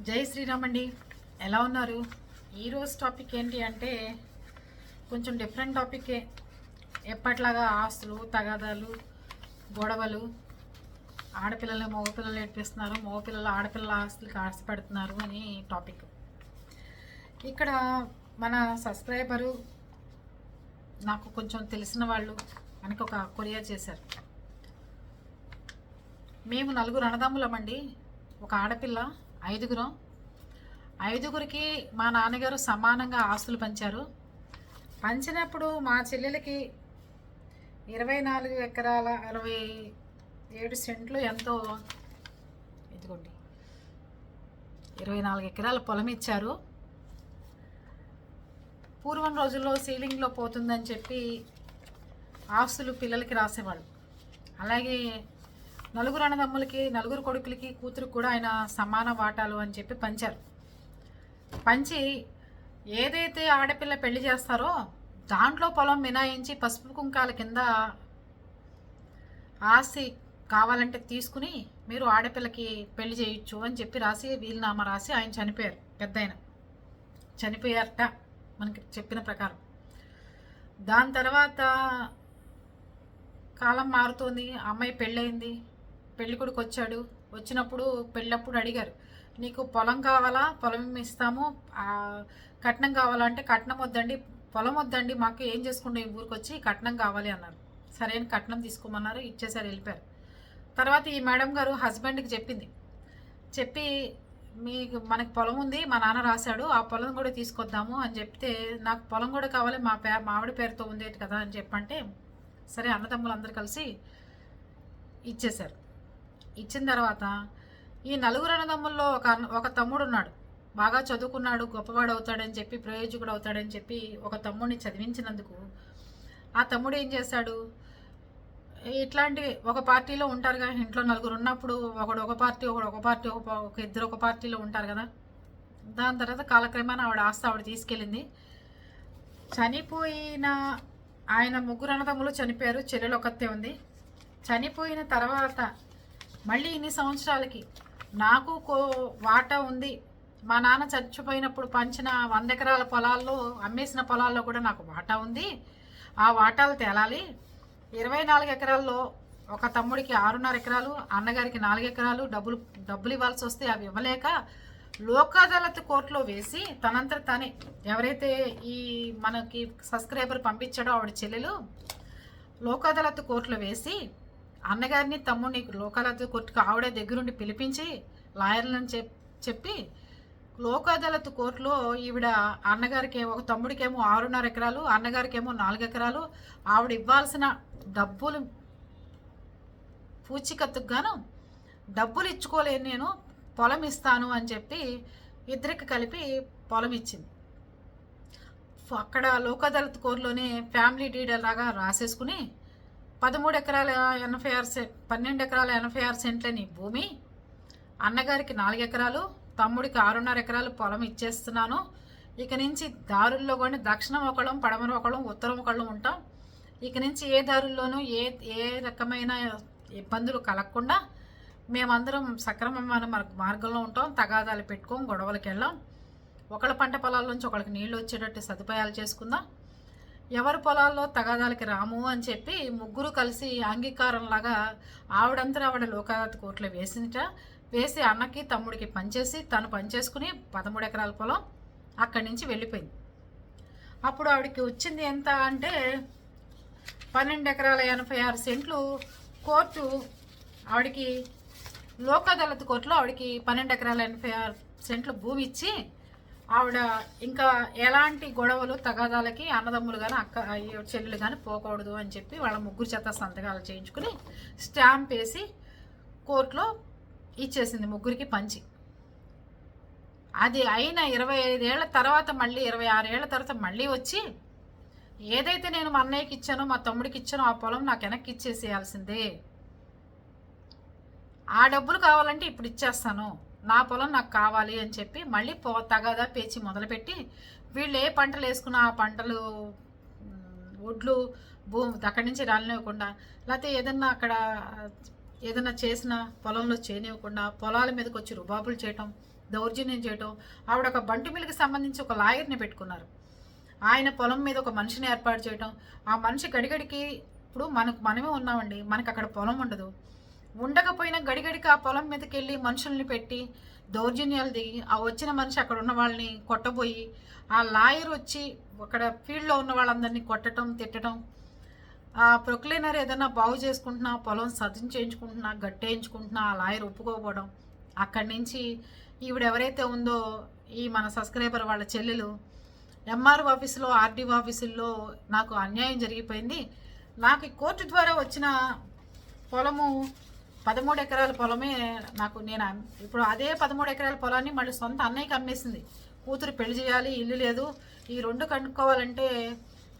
జై శ్రీరామ్ అండి ఎలా ఉన్నారు? ఈరోజు టాపిక్ ఏంటి అంటే కొంచెం డిఫరెంట్ టాపికే ఎప్పట్లాగా ఆస్తులు తగాదాలు గొడవలు ఆడపిల్లలు మగపిల్లలు ఏడిపిస్తున్నారు మగపిల్లలు ఆడపిల్లల ఆస్తులకు ఆశపడుతున్నారు అని టాపిక్ ఇక్కడ మన సబ్స్క్రైబరు నాకు కొంచెం తెలిసిన వాళ్ళు మనకు ఒక కొరియర్ చేశారు. మేము నలుగురు అన్నదమ్ములమండి. ఒక ఆడపిల్ల ఐదుగురం. ఐదుగురికి మా నాన్నగారు సమానంగా ఆస్తులు పంచారు. పంచినప్పుడు మా చెల్లెలకి ఇరవై నాలుగు ఎకరాల అరవై ఏడు సెంట్లు ఎంతో ఇదిగోండి. ఇరవై నాలుగు ఎకరాల పొలం ఇచ్చారు. పూర్వం రోజుల్లో సీలింగ్లో పోతుందని చెప్పి ఆస్తులు పిల్లలకి రాసేవాళ్ళు. అలాగే నలుగురు అన్నదమ్ములకి నలుగురు కొడుకులకి కూతురు కూడా ఆయన సమాన వాటాలు అని చెప్పి పంచారు. పంచి ఏదైతే ఆడపిల్ల పెళ్ళి చేస్తారో దాంట్లో పొలం మినాయించి పసుపు కుంకాల కింద ఆస్తి కావాలంటే తీసుకుని మీరు ఆడపిల్లకి పెళ్ళి చేయొచ్చు అని చెప్పి రాసి వీలునామా రాసి ఆయన చనిపోయారు పెద్ద ఆయన చనిపోయారట మనకి చెప్పిన ప్రకారం. దాని తర్వాత కాలం మారుతోంది అమ్మాయి పెళ్ళయింది పెళ్ళికొడుకు వచ్చాడు. వచ్చినప్పుడు పెళ్ళప్పుడు అడిగారు నీకు పొలం కావాలా? పొలం ఇస్తాము? కట్నం కావాలా? అంటే కట్నం వద్దండి పొలం వద్దండి మాకు ఏం చేసుకుంటే ఈ ఊరికి వచ్చి కట్నం కావాలి అన్నారు. సరే అని కట్నం తీసుకోమన్నారు ఇచ్చేసారు వెళ్ళిపోయారు. తర్వాత ఈ మేడం గారు హస్బెండ్కి చెప్పింది. చెప్పి మీకు మనకి పొలం ఉంది మా నాన్న రాశాడు ఆ పొలం కూడా తీసుకొద్దాము అని చెప్తే నాకు పొలం కూడా కావాలి మా పే మామిడి పేరుతో ఉంది కదా అని చెప్పంటే సరే అన్నదమ్ములు అందరు కలిసి ఇచ్చేశారు ఇచ్చిన తర్వాత ఈ నలుగురు అన్నదమ్ముల్లో ఒక ఒక తమ్ముడు ఉన్నాడు బాగా చదువుకున్నాడు గొప్పవాడు అవుతాడని చెప్పి ప్రయోజకుడు అవుతాడని చెప్పి ఒక తమ్ముడిని చదివించినందుకు ఆ తమ్ముడు ఏం చేశాడు ఇట్లాంటివి ఒక పార్టీలో ఉంటారు కదా ఇంట్లో నలుగురు ఉన్నప్పుడు ఒకడు ఒక పార్టీ ఒకడు ఒక పార్టీ ఒక ఒక ఇద్దరు ఒక పార్టీలో ఉంటారు కదా. దాని తర్వాత కాలక్రమేణా ఆవిడ ఆస్తి ఆవిడ తీసుకెళ్ళింది. చనిపోయిన ఆయన ముగ్గురు అన్నదమ్ములు చనిపోయారు చెల్లెలు ఒకతే ఉంది. చనిపోయిన తర్వాత మళ్ళీ ఇన్ని సంవత్సరాలకి. నాకు కో వాటా ఉంది. మా నాన్న చచ్చిపోయినప్పుడు పంచిన వంద ఎకరాల పొలాల్లో అమ్మేసిన పొలాల్లో కూడా నాకు వాటా ఉంది. ఆ వాటాలు తేలాలి. ఇరవై నాలుగు ఎకరాల్లో ఒక తమ్ముడికి ఆరున్నర ఎకరాలు అన్నగారికి నాలుగు ఎకరాలు డబ్బులు డబ్బులు ఇవ్వాల్సి వస్తే అవి ఇవ్వలేక లోక్ అదాలత్ కోర్టులో వేసి తనంతట తనే ఎవరైతే ఈ మనకి సబ్స్క్రైబర్ పంపించాడో ఆవిడ చెల్లెలు లోక్ అదాలత్ కోర్టులో వేసి అన్నగారిని తమ్ముడిని లోక్ కోర్టుకు ఆవిడే దగ్గరుండి పిలిపించి లాయర్లను చెప్ చెప్పి లోక్ అదాలత్ కోర్టులో ఈవిడ అన్నగారికి ఒక తమ్ముడికేమో ఆరున్నర ఎకరాలు అన్నగారికేమో నాలుగు ఎకరాలు ఆవిడ ఇవ్వాల్సిన డబ్బులు పూచికత్తుకు గాను డబ్బులు ఇచ్చుకోలేను నేను పొలం ఇస్తాను అని చెప్పి ఇద్దరికి కలిపి పొలం ఇచ్చింది. అక్కడ లోక్ అదాలత్ కోర్టులోనే ఫ్యామిలీ డీడర్ లాగా రాసేసుకుని పదమూడు ఎకరాల ఎనభై ఆరు సెంట్ పన్నెండు ఎకరాల ఎనభై ఆరు సెంట్లని భూమి అన్నగారికి నాలుగు ఎకరాలు తమ్ముడికి ఆరున్నర ఎకరాలు పొలం ఇచ్చేస్తున్నాను. ఇక నుంచి దారుల్లో కూడా దక్షిణం ఒకళ్ళం పడమర ఒకళ్ళం ఉత్తరం ఒకళ్ళం ఉంటాం. ఇక నుంచి ఏ దారుల్లోనూ ఏ ఏ రకమైన ఇబ్బందులు కలగకుండా మేమందరం సక్రమమైన మార్గంలో ఉంటాం. తగాదాలు పెట్టుకోం గొడవలకి వెళ్ళాం ఒకళ్ళ పంట పొలాల నుంచి ఒకళ్ళకి నీళ్ళు వచ్చేటట్టు సదుపాయాలు చేసుకుందాం. ఎవరి పొలాల్లో తగాదాలకి రాము అని చెప్పి ముగ్గురు కలిసి అంగీకారంలాగా ఆవిడంతా ఆవిడ లోకాదాత కోట్లు వేసింట వేసి అన్నకి తమ్ముడికి పనిచేసి తను పనిచేసుకుని పదమూడు ఎకరాల పొలం అక్కడి నుంచి వెళ్ళిపోయింది. అప్పుడు ఆవిడకి వచ్చింది ఎంత అంటే పన్నెండు ఎకరాల ఎనభై ఆరు సెంట్లు కోర్టు ఆవిడకి లోకదళత కోర్టులో ఆవిడకి పన్నెండు ఎకరాల ఎనభై ఆరు సెంట్లు భూమి ఇచ్చి ఆవిడ ఇంకా ఎలాంటి గొడవలు తగాదాలకి అన్నదమ్ములు కానీ అక్క అయ్యో చెల్లెలు కానీ పోకూడదు అని చెప్పి వాళ్ళ ముగ్గురు చేత సంతకాలు చేయించుకుని స్టాంప్ వేసి కోర్టులో ఇచ్చేసింది ముగ్గురికి పంచి. అది అయిన ఇరవై ఐదేళ్ళ తర్వాత మళ్ళీ ఇరవై ఆరేళ్ళ తర్వాత మళ్ళీ వచ్చి ఏదైతే నేను మా అన్నయ్యకి ఇచ్చానో మా తమ్ముడికి ఇచ్చానో ఆ పొలం నాకు వెనక్కి ఇచ్చేసేయాల్సిందే. ఆ డబ్బులు కావాలంటే ఇప్పుడు ఇచ్చేస్తాను. నా పొలం నాకు కావాలి అని చెప్పి మళ్ళీ పో తగాదా పేచి మొదలుపెట్టి వీళ్ళు ఏ పంటలు వేసుకున్న ఆ పంటలు వడ్లు భూమి అక్కడి నుంచి రానివ్వకుండా లేకపోతే ఏదన్నా అక్కడ ఏదైనా చేసినా పొలంలో చేయనివ్వకుండా పొలాల మీదకి వచ్చి రుబాబులు చేయటం దౌర్జన్యం చేయటం ఆవిడ ఒక బంటి మిల్కి సంబంధించి ఒక లాయర్ని పెట్టుకున్నారు. ఆయన పొలం మీద ఒక మనిషిని ఏర్పాటు చేయటం ఆ మనిషి గడిగడికి ఇప్పుడు మనకు మనమే ఉన్నామండి మనకు అక్కడ పొలం ఉండదు. ఉండకపోయినా గడిగడికి ఆ పొలం మీదకి వెళ్ళి మనుషుల్ని పెట్టి దౌర్జన్యాలు దిగి ఆ వచ్చిన మనిషి అక్కడ ఉన్న వాళ్ళని కొట్టబోయి ఆ లాయర్ వచ్చి అక్కడ ఫీల్డ్లో ఉన్న వాళ్ళందరినీ కొట్టడం తిట్టడం ఆ ప్రొక్లైనర్ ఏదైనా బాగు చేసుకుంటున్నా పొలం సజ్జం చేయించుకుంటున్నా గట్టేయించుకుంటున్నా ఆ లాయర్ ఒప్పుకోకపోవడం అక్కడి నుంచి ఈవిడ ఎవరైతే ఉందో ఈ మన సబ్స్క్రైబర్ వాళ్ళ చెల్లెలు ఎంఆర్ఓ ఆఫీసులో ఆర్డీఓ ఆఫీసుల్లో నాకు అన్యాయం జరిగిపోయింది. నాకు ఈ కోర్టు ద్వారా వచ్చిన పొలము పదమూడు ఎకరాల పొలమే నాకు నేను ఇప్పుడు అదే పదమూడు ఎకరాల పొలాన్ని మళ్ళీ సొంత అన్నయ్యకి అమ్మేసింది. కూతురు పెళ్ళి చేయాలి ఇల్లు లేదు. ఈ రెండు కనుక్కోవాలంటే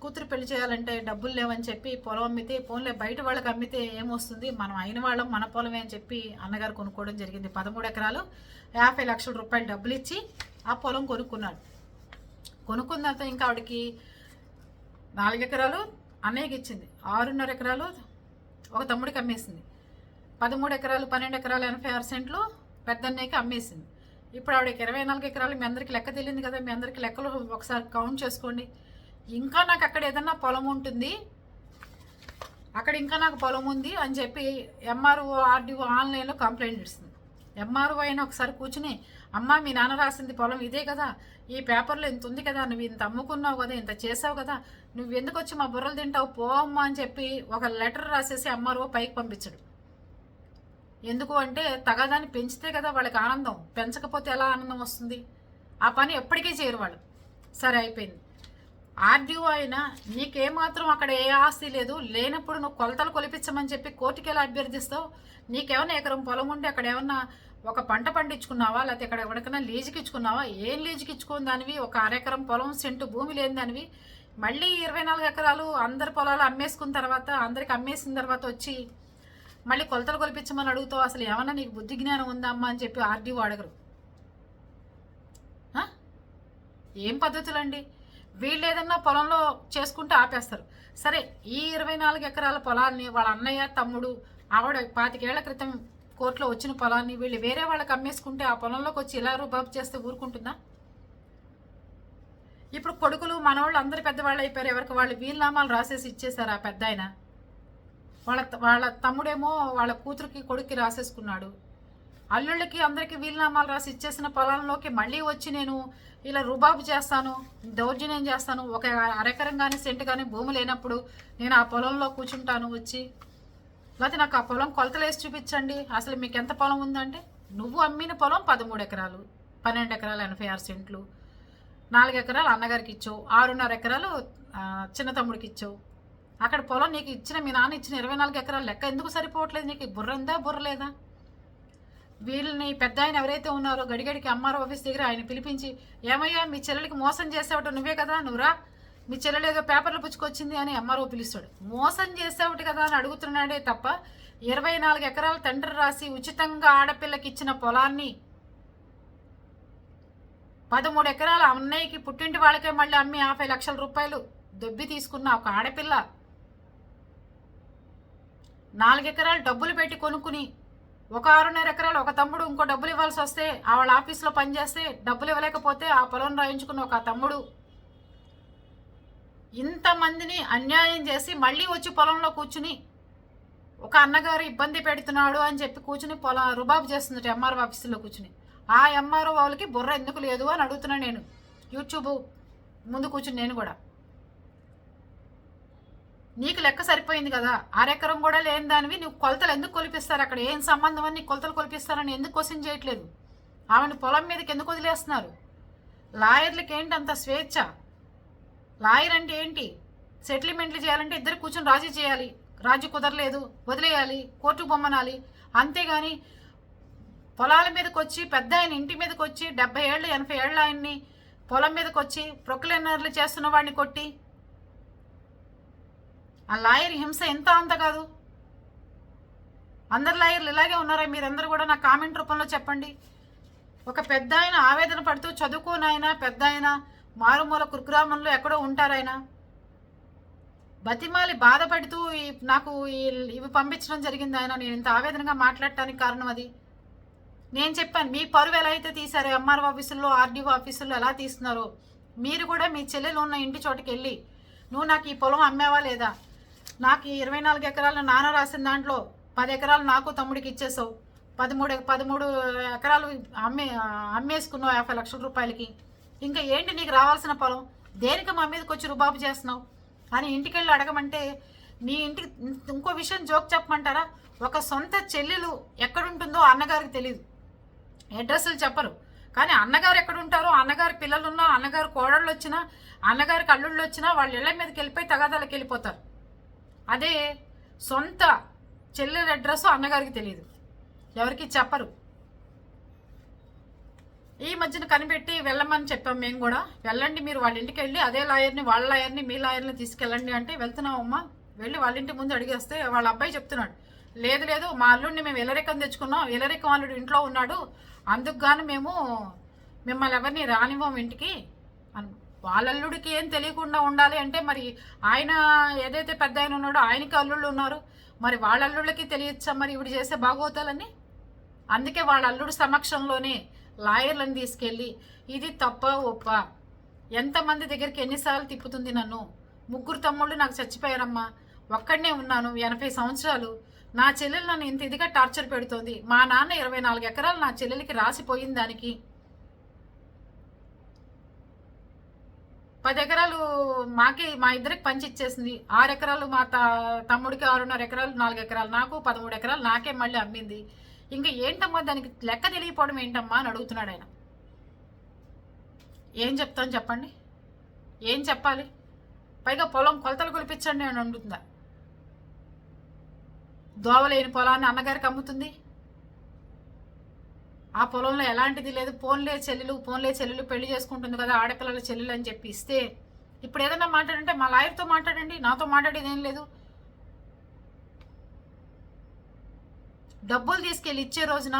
కూతురు పెళ్ళి చేయాలంటే డబ్బులు లేవని చెప్పి పొలం అమ్మితే పోన్లే బయట వాళ్ళకి అమ్మితే ఏమొస్తుంది? మనం అయిన వాళ్ళం మన పొలమే అని చెప్పి అన్నగారు కొనుక్కోవడం జరిగింది. పదమూడు ఎకరాలు యాభై లక్షల రూపాయలు డబ్బులు ఇచ్చి ఆ పొలం కొనుక్కున్నాడు. కొనుక్కున్న తర్వాత ఇంకా ఆవిడకి నాలుగు ఎకరాలు అన్నయ్యకి ఇచ్చింది. ఆరున్నర ఎకరాలు ఒక తమ్ముడికి అమ్మేసింది. పదమూడు ఎకరాలు పన్నెండు ఎకరాలు ఎనభై ఆరు సెంట్లు పెద్దన్నయ్యకి అమ్మేసింది. ఇప్పుడు ఆవిడకి ఇరవై నాలుగు ఎకరాలు మీ అందరికి లెక్క తెలియదు కదా మీ అందరికి లెక్కలు ఒకసారి కౌంట్ చేసుకోండి. ఇంకా నాకు అక్కడ ఏదన్నా పొలం ఉంటుంది అక్కడ ఇంకా నాకు పొలం ఉంది అని చెప్పి ఎంఆర్ఓ ఆర్డీఓ ఆన్లైన్లో కంప్లైంట్ ఇస్తుంది ఎంఆర్ఓ అయిన ఒకసారి కూర్చుని అమ్మ మీ నాన్న రాసింది పొలం ఇదే కదా ఈ పేపర్లో ఇంత ఉంది కదా నువ్వు ఇంత అమ్ముకున్నావు కదా ఇంత చేసావు కదా నువ్వు ఎందుకు వచ్చి మా బుర్రలు తింటావు పో అమ్మ అని చెప్పి ఒక లెటర్ రాసేసి ఎంఆర్ఓ పైకి పంపించడు. ఎందుకు అంటే తగదాన్ని పెంచితే కదా వాళ్ళకి ఆనందం. పెంచకపోతే ఎలా ఆనందం వస్తుంది? ఆ పని ఎప్పటికీ చేయరు వాళ్ళు. సరే అయిపోయింది. ఆర్డీఓ అయినా నీకేమాత్రం అక్కడ ఏ ఆస్తి లేదు లేనప్పుడు నువ్వు కొలతలు కొలిపించమని చెప్పి కోర్టుకి ఎలా అభ్యర్థిస్తావు? నీకేమైనా ఎకరం పొలం ఉండి అక్కడ ఏమన్నా ఒక పంట పండించుకున్నావా? లేకపోతే ఇక్కడ ఎవరికైనా లీజుకి ఇచ్చుకున్నావా? ఏం లీజుకి ఇచ్చుకుని దానివి? ఒక అరెకరం పొలం సెంటు భూమి లేని దానివి? మళ్ళీ ఇరవై నాలుగు ఎకరాలు అందరి పొలాలు అమ్మేసుకున్న తర్వాత అందరికి అమ్మేసిన తర్వాత వచ్చి మళ్ళీ కొలతలు కొలిపించమని అడుగుతావు? అసలు ఏమన్నా నీకు బుద్ధి జ్ఞానం ఉందా అమ్మా అని చెప్పి ఆర్డీఓ అడగరు. ఏం పద్ధతులండి? వీళ్ళు ఏదన్నా పొలంలో చేసుకుంటే ఆపేస్తారు. సరే ఈ ఇరవై నాలుగు ఎకరాల పొలాన్ని వాళ్ళ అన్నయ్య తమ్ముడు ఆవిడ పాతికేళ్ళ క్రితం కోర్టులో వచ్చిన పొలాన్ని వీళ్ళు వేరే వాళ్ళకి అమ్మేసుకుంటే ఆ పొలంలోకి వచ్చి ఇలా రుబాబు చేస్తే ఊరుకుంటుందా? ఇప్పుడు కొడుకులు మనవాళ్ళు అందరు పెద్దవాళ్ళు అయిపోయారు. ఎవరికి వాళ్ళు వీలునామాలు రాసేసి ఇచ్చేశారు ఆ పెద్ద వాళ్ళ వాళ్ళ తమ్ముడేమో వాళ్ళ కూతురికి కొడుక్కి రాసేసుకున్నాడు. అల్లుళ్ళకి అందరికీ వీలునామాలు రాసి ఇచ్చేసిన పొలంలోకి మళ్ళీ వచ్చి నేను ఇలా రుబాబు చేస్తాను దౌర్జన్యం చేస్తాను ఒక అరెకరం కానీ సెంటు కానీ భూమి లేనప్పుడు నేను ఆ పొలంలో కూర్చుంటాను వచ్చి లేకపోతే నాకు ఆ పొలం కొలతలు వేసి చూపించండి అసలు మీకు ఎంత పొలం ఉందంటే నువ్వు అమ్మిన పొలం పదమూడు ఎకరాలు పన్నెండు ఎకరాలు ఎనభై ఆరు సెంట్లు నాలుగు ఎకరాలు అన్నగారికి ఇచ్చావు ఆరున్నర ఎకరాలు చిన్న తమ్ముడికి ఇచ్చావు అక్కడ పొలం నీకు ఇచ్చిన మీ నాన్న ఇచ్చిన ఇరవై నాలుగు ఎకరాలు లెక్క ఎందుకు సరిపోవట్లేదు నీకు? బుర్ర ఉందా బుర్ర లేదా? వీళ్ళని పెద్ద ఆయన ఎవరైతే ఉన్నారో గడిగడికి అమ్మారో ఆఫీస్ దగ్గర ఆయన పిలిపించి ఏమయ్యా మీ చెల్లెలకి మోసం చేసావట నువ్వే కదా నువ్వురా మీ చెల్లెలు ఏదో పేపర్లు పుచ్చుకొచ్చింది అని ఎంఆర్ఓ పిలుస్తాడు. మోసం చేసావుటి కదా అని అడుగుతున్నాడే తప్ప ఇరవై నాలుగు ఎకరాల తండ్రి రాసి ఉచితంగా ఆడపిల్లకి ఇచ్చిన పొలాన్ని పదమూడు ఎకరాల అన్నయ్యకి పుట్టింటి వాళ్ళకే మళ్ళీ అమ్మి యాభై లక్షల రూపాయలు దొబ్బి తీసుకున్న ఒక ఆడపిల్ల. నాలుగు ఎకరాలు డబ్బులు పెట్టి కొనుక్కుని ఒక ఆరున్నర ఎకరాలు ఒక తమ్ముడు ఇంకో డబ్బులు ఇవ్వాల్సి వస్తే వాళ్ళ ఆఫీస్లో పనిచేస్తే డబ్బులు ఇవ్వలేకపోతే ఆ పొలం రాయించుకున్న ఒక తమ్ముడు. ఇంతమందిని అన్యాయం చేసి మళ్ళీ వచ్చి పొలంలో కూర్చుని ఒక అన్నగారు ఇబ్బంది పెడుతున్నాడు అని చెప్పి కూర్చుని పొలం రుబాబు చేస్తుంది ఎంఆర్ఓ ఆఫీసులో కూర్చుని. ఆ ఎంఆర్ఓ వాళ్ళకి బుర్ర ఎందుకు లేదు అని అడుగుతున్నాను నేను. యూట్యూబ్ ముందు కూర్చుని నేను కూడా. నీకు లెక్క సరిపోయింది కదా. ఆరెకరం కూడా లేని దానివి నువ్వు కొలతలు ఎందుకు కొలిపిస్తారు అక్కడ? ఏం సంబంధం అని కొలతలు కొలిపిస్తారని ఎందుకు క్వశ్చన్ చేయట్లేదు? ఆమెను పొలం మీదకి ఎందుకు వదిలేస్తున్నారు? లాయర్లకి ఏంటి అంత స్వేచ్ఛ? లాయర్ అంటే ఏంటి? సెటిల్మెంట్లు చేయాలంటే ఇద్దరు కూర్చొని రాజీ చేయాలి. రాజీ కుదరలేదు. వదిలేయాలి. కోర్టుకు బొమ్మనాలి అంతేగాని పొలాల మీదకి వచ్చి పెద్ద ఆయన ఇంటి మీదకి వచ్చి డెబ్బై ఏళ్ళు ఎనభై ఏళ్ళు ఆయన్ని పొలం మీదకి వచ్చి ప్రొక్లైనర్లు చేస్తున్న వాడిని కొట్టి ఆ లాయర్ హింస ఎంత అంత కాదు. అందరు లాయర్లు ఇలాగే ఉన్నారా మీరందరూ కూడా నా కామెంట్ రూపంలో చెప్పండి. ఒక పెద్ద ఆయన ఆవేదన పడుతూ చదువుకోని పెద్ద ఆయన మారుమూల కుర్గ్రామంలో ఎక్కడో ఉంటారాయన బతిమాలి బాధపడుతూ ఈ- నాకు ఈ- ఇవి పంపించడం జరిగింది ఆయన. నేను ఇంత ఆవేదనగా మాట్లాడటానికి కారణం అది. నేను చెప్పాను మీ పరువు ఎలా అయితే తీశారో ఎంఆర్ఓ ఆఫీసుల్లో ఆర్డీఓ ఆఫీసుల్లో ఎలా తీస్తున్నారో మీరు కూడా మీ చెల్లెలు ఉన్న ఇంటి చోటుకి వెళ్ళి నువ్వు నాకు ఈ పొలం అమ్మేవా లేదా? నాకు ఈ ఇరవై నాలుగు ఎకరాలు నాన్న రాసిన దాంట్లో పది ఎకరాలు నాకు తమ్ముడికి ఇచ్చేసావు. పదమూడు పదమూడు ఎకరాలు అమ్మే అమ్మేసుకున్నావు యాభై లక్షల రూపాయలకి. ఇంకా ఏంటి నీకు రావాల్సిన పొలం? దేనికి మా మీదకి వచ్చి రుబాబు చేస్తున్నావు? అని ఇంటికి వెళ్ళి అడగమంటే నీ ఇంటికి ఇంకో విషయం జోక్ చెప్పమంటారా? ఒక సొంత చెల్లెలు ఎక్కడుంటుందో అన్నగారికి తెలియదు అడ్రస్లు చెప్పరు. కానీ అన్నగారు ఎక్కడుంటారో అన్నగారు అన్నగారి పిల్లలున్నా అన్నగారు కోడళ్ళు వచ్చినా అన్నగారికి అల్లుళ్ళు వచ్చినా వాళ్ళ ఇళ్ళ మీదకి వెళ్ళిపోయి తగాదాలకు వెళ్ళిపోతారు. అదే సొంత చెల్లెల అడ్రస్ అన్నగారికి తెలియదు. ఎవరికి చెప్పరు. ఈ మధ్యన కనిపెట్టి వెళ్ళమని చెప్పాం మేము కూడా. వెళ్ళండి మీరు వాళ్ళ ఇంటికి వెళ్ళి అదే లాయర్ని వాళ్ళ లాయర్ని మీ లాయర్ని తీసుకెళ్ళండి అంటే వెళ్తున్నాం అమ్మా. వెళ్ళి వాళ్ళ ఇంటి ముందు అడిగేస్తే వాళ్ళ అబ్బాయి చెప్తున్నాడు. లేదు లేదు మా అల్లుడిని మేము ఎలరికం తెచ్చుకున్నాం. ఎలరికం అల్లుడు ఇంట్లో ఉన్నాడు. అందుకు గాను మేము మిమ్మల్ని ఎవరిని రానివ్వం ఇంటికి అని వాళ్ళ అల్లుడికి ఏం తెలియకుండా ఉండాలి అంటే మరి ఆయన ఏదైతే పెద్ద ఆయన ఉన్నాడో ఆయనకి అల్లుళ్ళు ఉన్నారు. మరి వాళ్ళ అల్లుళ్ళకి తెలియచ్చా మరి ఇవి చేసే బాగోతాలని అందుకే వాళ్ళ అల్లుడు సమక్షంలోనే లాయర్లను తీసుకెళ్ళి ఇది తప్ప ఒప్ప. ఎంతమంది దగ్గరికి ఎన్నిసార్లు తిప్పుతుంది నన్ను? ముగ్గురు తమ్ముళ్ళు నాకు చచ్చిపోయారమ్మా. ఒక్కడనే ఉన్నాను ఎనభై సంవత్సరాలు. నా చెల్లెలు నన్ను ఇంత ఇదిగా టార్చర్ పెడుతోంది. మా నాన్న ఇరవై నాలుగు ఎకరాలు నా చెల్లెలికి రాసిపోయింది దానికి పది ఎకరాలు మాకే మా ఇద్దరికి పంచి ఇచ్చేసింది. ఆరు ఎకరాలు మా త తమ్ముడికి ఆరున్నర ఎకరాలు నాలుగు ఎకరాలు. నాకు పదమూడు ఎకరాలు నాకే మళ్ళీ అమ్మింది. ఇంకా ఏంటమ్మా దానికి లెక్క తెలియపోవడం ఏంటమ్మా అని అడుగుతున్నాడు ఆయన. ఏం చెప్తాను చెప్పండి? ఏం చెప్పాలి? పైగా పొలం కొలతలు కొలిపించండి అని అడుగుతుందా దోవలేని పొలాన్ని అన్నగారికి అమ్ముతుంది? ఆ పొలంలో ఎలాంటిది లేదు. పోన్లే చెల్లెలు పోన్లే చెల్లెలు పెళ్ళి చేసుకుంటుంది కదా ఆడపిల్లల చెల్లెలు అని చెప్పి ఇస్తే ఇప్పుడు ఏదన్నా మాట్లాడంటే మా లాయర్తో మాట్లాడండి నాతో మాట్లాడేది ఏం లేదు. డబ్బులు తీసుకెళ్ళి ఇచ్చే రోజున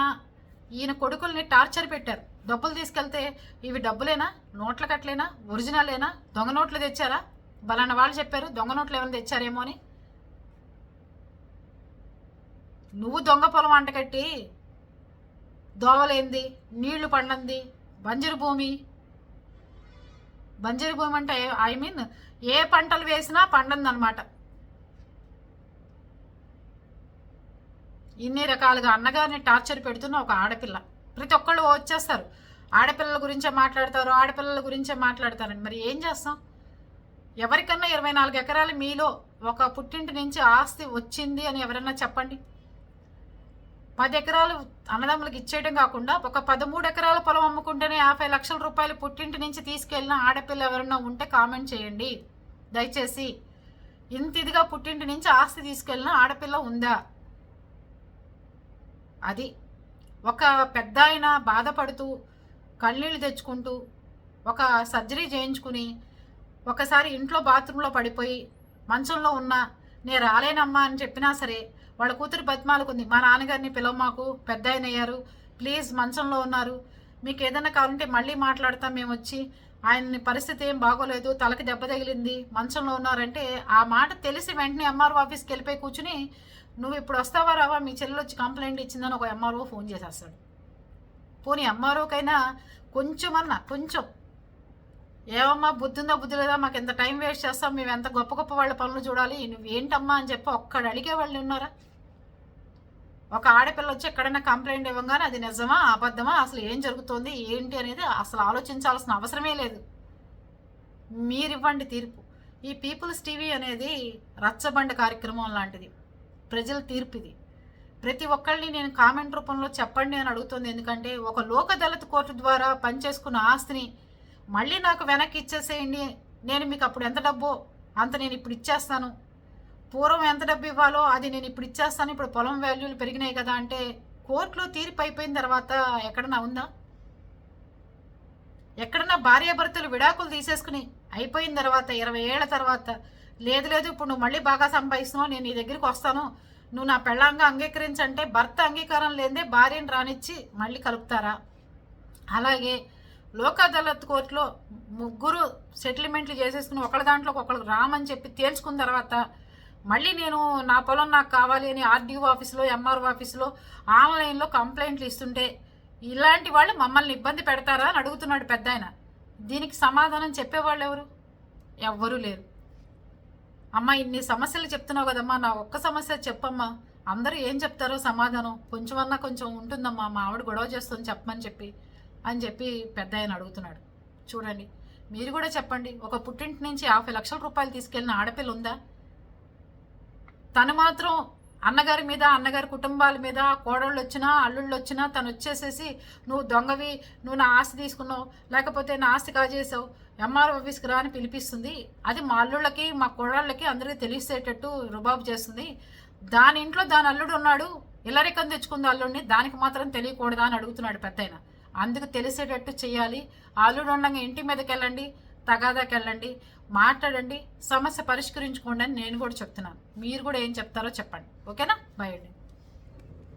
ఈయన కొడుకుల్ని టార్చర్ పెట్టారు. డబ్బులు తీసుకెళ్తే ఇవి డబ్బులేనా? నోట్ల కట్లేనా ఒరిజినలేనా? దొంగ నోట్లు తెచ్చారా? బలానా వాళ్ళు చెప్పారు దొంగ నోట్లు ఏమైనా తెచ్చారేమో అని. నువ్వు దొంగ పొలం అంటకట్టి దోవలేంది నీళ్ళు పండంది బంజరు భూమి. బంజరు భూమి అంటే ఐ మీన్ ఏ పంటలు వేసినా పండంది అనమాట ఇన్ని రకాలుగా అన్నగారిని టార్చర్ పెడుతున్న ఒక ఆడపిల్ల. ప్రతి ఒక్కళ్ళు వచ్చేస్తారు. ఆడపిల్లల గురించే మాట్లాడతారు ఆడపిల్లల గురించే మాట్లాడతారండి మరి ఏం చేస్తాం? ఎవరికన్నా ఇరవై నాలుగు ఎకరాలు మీలో ఒక పుట్టింటి నుంచి ఆస్తి వచ్చింది అని ఎవరన్నా చెప్పండి. పది ఎకరాలు అన్నదమ్ములకు ఇచ్చేయడం కాకుండా ఒక పదమూడు ఎకరాల పొలం అమ్ముకుంటేనే యాభై లక్షల రూపాయలు పుట్టింటి నుంచి తీసుకెళ్ళిన ఆడపిల్ల ఎవరన్నా ఉంటే కామెంట్ చేయండి. దయచేసి ఇంత ఇదిగా పుట్టింటి నుంచి ఆస్తి తీసుకెళ్ళిన ఆడపిల్ల ఉందా? అది ఒక పెద్ద ఆయన బాధపడుతూ కళ్ళీళ్ళు తెచ్చుకుంటూ ఒక సర్జరీ చేయించుకుని ఒకసారి ఇంట్లో బాత్రూంలో పడిపోయి మంచంలో ఉన్న నేను రాలేనమ్మా అని చెప్పినా సరే వాళ్ళ కూతురు బతిమాలకుంది. మా నాన్నగారిని పిలవ మాకు పెద్ద ఆయన అయ్యారు ప్లీజ్ మంచంలో ఉన్నారు. మీకు ఏదైనా కావాలంటే మళ్ళీ మాట్లాడతాం. మేము వచ్చి ఆయన్ని పరిస్థితి ఏం బాగోలేదు. తలకి దెబ్బ తగిలింది. మంచంలో ఉన్నారంటే ఆ మాట తెలిసి వెంటనే ఎంఆర్ఓ ఆఫీస్కి వెళ్ళిపోయి కూర్చుని నువ్వు ఇప్పుడు వస్తావా రావా? మీ చెల్లెలు వచ్చి కంప్లైంట్ ఇచ్చిందని ఒక ఎంఆర్ఓ ఫోన్ చేసేస్తాడు. పోనీ ఎంఆర్ఓకైనా కొంచెమన్నా కొంచెం ఏమమ్మా బుద్ధిందో బుద్ధి లేదా మాకు ఎంత టైం వేస్ట్ చేస్తాం మేము ఎంత గొప్ప గొప్ప వాళ్ళ పనులు చూడాలి. నువ్వేంటమ్మా అని చెప్పి ఒక్కడు అడిగే వాళ్ళు ఉన్నారా? ఒక ఆడపిల్ల వచ్చి ఎక్కడైనా కంప్లైంట్ ఇవ్వగానే అది నిజమా అబద్ధమా అసలు ఏం జరుగుతోంది ఏంటి అనేది అసలు ఆలోచించాల్సిన అవసరమే లేదు. మీరివ్వండి తీర్పు. ఈ పీపుల్స్ టీవీ అనేది రచ్చబండ కార్యక్రమం లాంటిది. ప్రజల తీర్పు ఇది ప్రతి ఒక్కళ్ళని నేను కామెంట్ రూపంలో చెప్పండి అని అడుగుతుంది. ఎందుకంటే ఒక లోక దళిత కోర్టు ద్వారా పనిచేసుకున్న ఆస్తిని మళ్ళీ నాకు వెనక్కి ఇచ్చేసేయండి. నేను మీకు అప్పుడు ఎంత డబ్బు అంత నేను ఇప్పుడు ఇచ్చేస్తాను. పూర్వం ఎంత డబ్బు ఇవ్వాలో అది నేను ఇప్పుడు ఇచ్చేస్తాను. ఇప్పుడు పొలం వాల్యూలు పెరిగినాయి కదా అంటే కోర్టులో తీర్పు అయిపోయిన తర్వాత ఎక్కడన్నా ఉందా? ఎక్కడన్నా భార్యాభర్తలు విడాకులు తీసేసుకుని అయిపోయిన తర్వాత ఇరవై ఏళ్ళ తర్వాత లేదు లేదు ఇప్పుడు నువ్వు మళ్ళీ బాగా సంపాదిస్తున్నావు నేను నీ దగ్గరికి వస్తాను. నువ్వు నా పెళ్ళంగా అంగీకరించంటే భర్త అంగీకారం లేదే భార్యను రానిచ్చి మళ్ళీ కలుపుతారా? అలాగే లోక్ అదాలత్ కోర్టులో ముగ్గురు సెటిల్మెంట్లు చేసేసుకుని ఒకళ్ళ దాంట్లో ఒకళ్ళకి రామని చెప్పి తేల్చుకున్న తర్వాత మళ్ళీ నేను నా పొలం నాకు కావాలి అని ఆర్డీఓ ఆఫీస్లో ఎంఆర్ఓ ఆఫీస్లో ఆన్లైన్లో కంప్లైంట్లు ఇస్తుంటే ఇలాంటి వాళ్ళు మమ్మల్ని ఇబ్బంది పెడతారా అని అడుగుతున్నాడు పెద్ద ఆయన దీనికి సమాధానం చెప్పేవాళ్ళు ఎవరు? ఎవ్వరూ లేరు. అమ్మ ఇన్ని సమస్యలు చెప్తున్నావు కదమ్మా నా ఒక్క సమస్య చెప్పమ్మా. అందరూ ఏం చెప్తారో సమాధానం. కొంచెమన్నా కొంచెం ఉంటుందమ్మా మా ఆవిడ గొడవ చేస్తుంది చెప్పమని చెప్పి అని చెప్పి పెద్ద ఆయన అడుగుతున్నాడు. చూడండి మీరు కూడా చెప్పండి ఒక పుట్టింటి నుంచి యాభై లక్షల రూపాయలు తీసుకెళ్ళిన ఆడపిల్ల ఉందా? తను మాత్రం అన్నగారి మీద అన్నగారి కుటుంబాల మీద కోడళ్ళు వచ్చినా అల్లుళ్ళు వచ్చినా తను వచ్చేసేసి నువ్వు దొంగవి నువ్వు నా ఆస్తి తీసుకున్నావు లేకపోతే నా ఆస్తి కాజేసావు ఎంఆర్ ఆఫీస్కి రా అని పిలిపిస్తుంది. అది మా అల్లుళ్ళకి మా కోడళ్ళకి అందరికీ తెలిసేటట్టు రుబాబు చేస్తుంది. దాని ఇంట్లో దాని అల్లుడు ఉన్నాడు ఇల్లరికం తెచ్చుకుంది అల్లుడిని దానికి మాత్రం తెలియకూడదా అని అడుగుతున్నాడు పెద్దయినా అందుకు తెలిసేటట్టు చేయాలి. ఆ అల్లుడు ఉండగా ఇంటి మీదకి వెళ్ళండి తగాదాకి వెళ్ళండి మాట్లాడండి సమస్య పరిష్కరించుకోండి అని నేను కూడా చెప్తున్నాను. మీరు కూడా ఏం చెప్తారో చెప్పండి. ఓకేనా? బై అండి.